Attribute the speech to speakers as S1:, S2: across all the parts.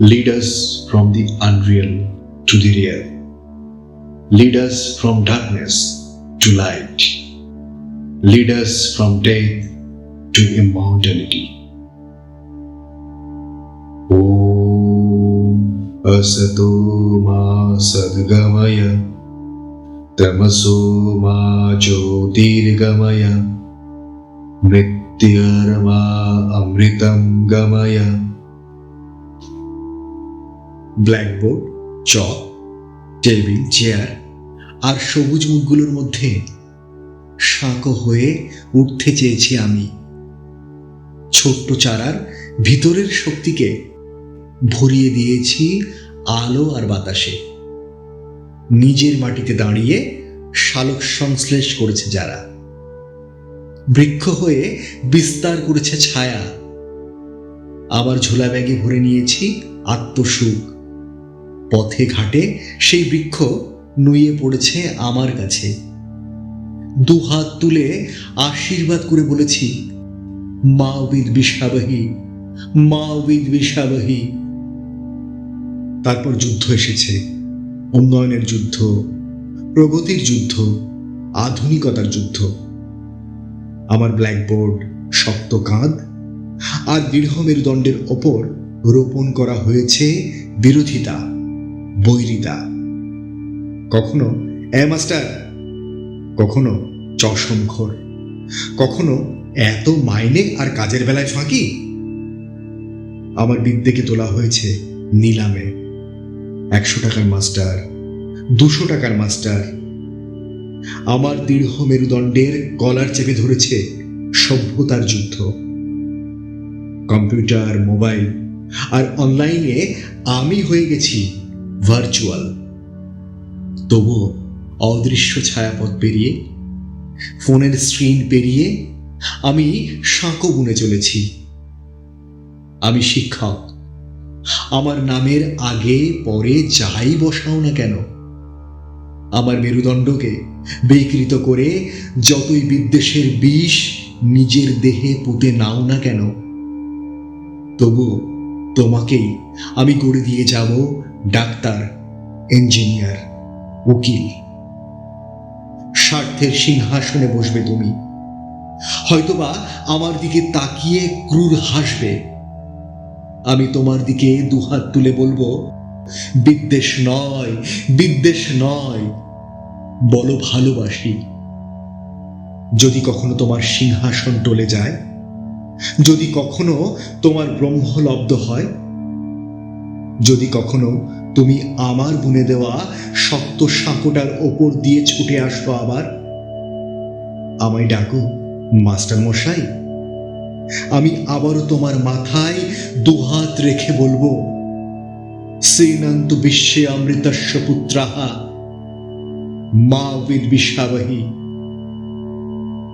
S1: Lead us from the unreal to the real. Lead us from darkness to light. Lead us from death to immortality. ॐ असतो मा सद्गमय तमसो मा ज्योतिर्गमय मृत्युर्मा अमृतं गमय ব্ল্যাকবোর্ড চক টেবিল, চেয়ার আর সবুজ মুখগুলোর মধ্যে সাঁকো হয়ে উঠতে চেয়েছি আমি। ছোট্ট চারার ভিতরের শক্তিকে ভরিয়ে দিয়েছি আলো আর বাতাসে। নিজের মাটিতে দাঁড়িয়ে শালক সংশ্লেষ করেছে যারা। বৃক্ষ হয়ে বিস্তার করেছে ছায়া। আবার ঝোলা ব্যাগে ভরে নিয়েছি আত্মসুখ। পথে ঘাটে সেই বৃক্ষ নুয়ে পড়েছে আমার কাছে। দু হাত তুলে আশীর্বাদ করে বলেছি, মা উবিদ বিষাবহী মা উবিদ বিষাবহী তারপর যুদ্ধ এসেছে, উন্নয়নের যুদ্ধ, প্রগতির যুদ্ধ, আধুনিকতার যুদ্ধ। আমার ব্ল্যাকবোর্ড শক্ত কাঁধ আর দৃঢ় মেরুদণ্ডের ওপর রোপণ করা হয়েছে বিরোধিতা। বৈরিতা। কখনো এ মাস্টার কখনো চশমখোর। কখনো এত মাইনে আর কাজের বেলায় ফাঁকি? আমার বিদ্যেকে তোলা হয়েছে নিলামে। একশো টাকার মাস্টার, দুশো টাকার মাস্টার। আমার দীর্ঘ মেরুদণ্ডের গলার চেপে ধরেছে সভ্যতার যুদ্ধ। কম্পিউটার, মোবাইল আর অনলাইনে আমি হয়ে গেছি ভার্চুয়াল তবুও অদৃশ্য ছায়াপথ পেরিয়ে, ফোনের স্ক্রিন পেরিয়ে আমি সাঁকো বুনে চলেছি। আমি শিক্ষক। আমার নামের আগে, পরে যাই বসাও না কেন? আমার মেরুদণ্ডকে বিকৃত করে যতই বিদ্বেষের বিষ নিজের দেহে পুঁতে নাও না কেন? তবু তোমাকেই আমি গড়ে দিয়ে যাব ডাক্তার, ইঞ্জিনিয়ার, উকিল। স্বার্থের সিংহাসনে বসবে তুমি। হয়তোবা আমার দিকে তাকিয়ে ক্রুর হাসবে। আমি তোমার দিকে দুহাত তুলে বলব, বিদ্বেষ নয় বিদ্বেষ নয়, বলো ভালোবাসি। যদি কখনো তোমার সিংহাসন টলে যায়, যদি কখনো তোমার ব্রহ্মলব্ধ হয় যদি কখনো তুমি আমার বুনে দেওয়া শক্ত সাঁকোটার ওপর দিয়ে ছুটে আসো আবার। আমায় ডাকো মাস্টার মশাই আমি আবারও তোমার মাথায় দুহাত রেখে বলব শ্রীনন্ত বিশ্বে অমৃতস্য পুত্রাহা, মা বিদ্বিষাবহী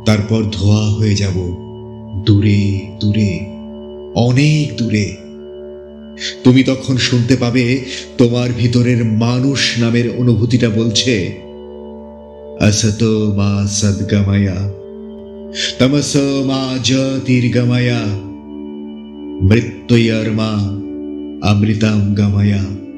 S1: তারপর ধোয়া হয়ে যাব দূরে দূরে, অনেক দূরে। তুমি তখন শুনতে পাবে তোমার ভিতরের মানুষ নামের অনুভূতিটা বলছে অসত মা সদ্গময়া তমস মা জ্যোতির্গময়া, মৃত্যুয়র্মা অমৃতাম গময়া